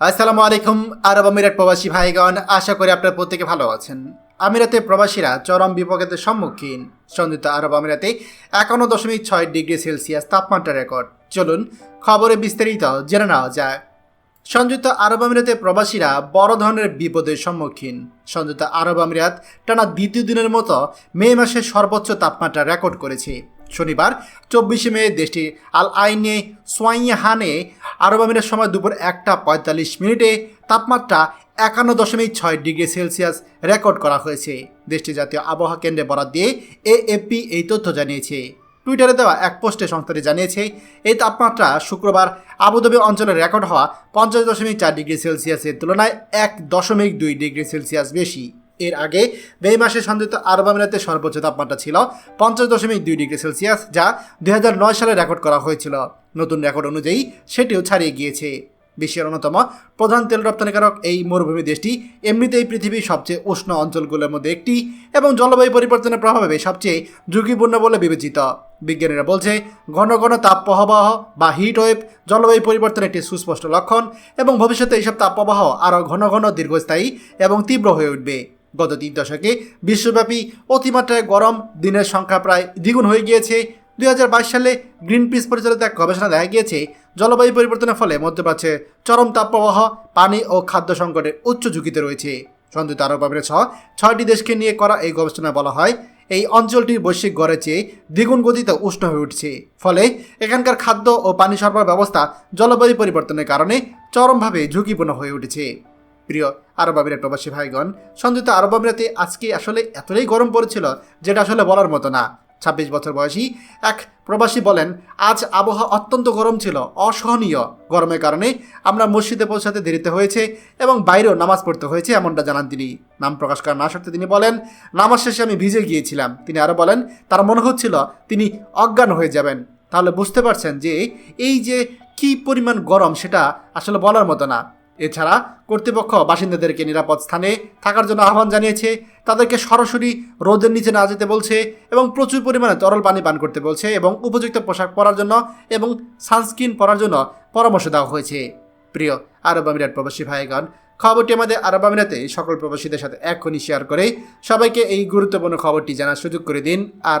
আসসালামু আলাইকুম, আরব আমিরাত প্রবাসী ভাইগণ, আশা করি আপনারা প্রত্যেকে ভালো আছেন। আমিরাতে প্রবাসীরা চরম বিপদের সম্মুখীন। সংযুক্ত আরব আমিরাতে একান্ন দশমিক ছয় ডিগ্রি সেলসিয়াস তাপমাত্রা রেকর্ড। চলুন খবরে বিস্তারিত জেনে নেওয়া যায় সংযুক্ত আরব আমিরাতে প্রবাসীরা বড় ধরনের বিপদের সম্মুখীন। সংযুক্ত আরব আমিরাত টানা দ্বিতীয় দিনের মতো মে মাসে সর্বোচ্চ তাপমাত্রা রেকর্ড করেছে। শনিবার, চব্বিশে মে, দেশটির আল আইনে সোয়াইহানে আরব আমিরাত সময় দুপুর একটা পঁয়তাল্লিশ মিনিটে তাপমাত্রা একান্ন দশমিক ছয় ডিগ্রি সেলসিয়াস রেকর্ড করা হয়েছে। দেশটির জাতীয় আবহাওয়া কেন্দ্রে বরাদ দিয়ে এএপি এই তথ্য জানিয়েছে। টুইটারে দেওয়া এক পোস্টে সংস্থাটি জানিয়েছে, এই তাপমাত্রা শুক্রবার আবুধাবি অঞ্চলে রেকর্ড হওয়া পঞ্চাশ দশমিক চার ডিগ্রি সেলসিয়াসের তুলনায় এক দশমিক দুই ডিগ্রি সেলসিয়াস বেশি। এর আগে মে মাসে সংযুক্ত আরব আমিরাতে সর্বোচ্চ তাপমাত্রা ছিল পঞ্চাশ দশমিক দুই ডিগ্রি সেলসিয়াস, যা দুই হাজার নয় সালে রেকর্ড করা হয়েছিল। নতুন রেকর্ড অনুযায়ী সেটিও ছাড়িয়ে গিয়েছে। বিশ্বের অন্যতম প্রধান তেল রপ্তানিকারক এই মরুভূমি দেশটি এমনিতেই পৃথিবীর সবচেয়ে উষ্ণ অঞ্চলগুলোর মধ্যে একটি এবং জলবায়ু পরিবর্তনের প্রভাবে সবচেয়ে ঝুঁকিপূর্ণ বলে বিবেচিত। বিজ্ঞানীরা বলছে, ঘন ঘন তাপ প্রবাহ বা হিট ওয়েভ জলবায়ু পরিবর্তনের একটি সুস্পষ্ট লক্ষণ এবং ভবিষ্যতে এইসব তাপ প্রবাহ আরও ঘন ঘন দীর্ঘস্থায়ী এবং তীব্র হয়ে উঠবে। গত তিন দশকে বিশ্বব্যাপী অতিমাত্রায় গরম, দিনের সংখ্যা প্রায় দ্বিগুণ হয়ে গিয়েছে। দুই হাজার বাইশ সালে গ্রিন পিস পরিচালিত এক গবেষণা দেখা গিয়েছে, জলবায়ু পরিবর্তনের ফলে মধ্যপ্রাচ্যে চরম তাপপ্রবাহ, পানি ও খাদ্য সংকটের উচ্চ ঝুঁকিতে রয়েছে। সংযুক্ত আরব আমিরাত সহ ছয়টি দেশকে নিয়ে করা এই গবেষণায় বলা হয়, এই অঞ্চলটির বৈশ্বিক গড়ের চেয়ে দ্বিগুণ গতিতে উষ্ণ হয়ে উঠছে। ফলে এখানকার খাদ্য ও পানি সরবরাহ ব্যবস্থা জলবায়ু পরিবর্তনের কারণে চরমভাবে ঝুঁকিপূর্ণ হয়ে উঠেছে। প্রিয় আরব আমিরাত প্রবাসী ভাইগণ সংযুক্ত আরব আমিরাতে আজকে আসলে এতটাই গরম পড়েছিল যেটা আসলে বলার মতো না। ছাব্বিশ বছর বয়সী এক প্রবাসী বলেন, আজ আবহাওয়া অত্যন্ত গরম ছিল, অসহনীয়। গরমের কারণে আমরা মসজিদে পৌঁছাতে দেরিতে হয়েছে এবং বাইরেও নামাজ পড়তে হয়েছে এমনটা জানান তিনি। নাম প্রকাশ করা না সত্ত্বে তিনি বলেন, নামাজ শেষে আমি ভিজে গিয়েছিলাম। তিনি আরও বলেন, তার মনে হচ্ছিল তিনি অজ্ঞান হয়ে যাবেন। তাহলে বুঝতে পারছেন যে এই যে কি পরিমাণ গরম সেটা আসলে বলার মতো না। এছাড়া কর্তৃপক্ষ বাসিন্দাদেরকে নিরাপদ স্থানে থাকার জন্য আহ্বান জানিয়েছে। তাদেরকে সরাসরি রোদের নিচে না যেতে বলছে এবং প্রচুর পরিমাণে তরল পানি পান করতে বলছে এবং উপযুক্ত পোশাক পরার জন্য এবং সানস্ক্রিন পরার জন্য পরামর্শ দেওয়া হয়েছে। প্রিয় আরব আমিরাত প্রবাসী ভাইগণ, খবরটি আমাদের আরব আমিরাতে সকল প্রবাসীদের সাথে এখনই শেয়ার করে সবাইকে এই গুরুত্বপূর্ণ খবরটি জানার সুযোগ করে দিন। আর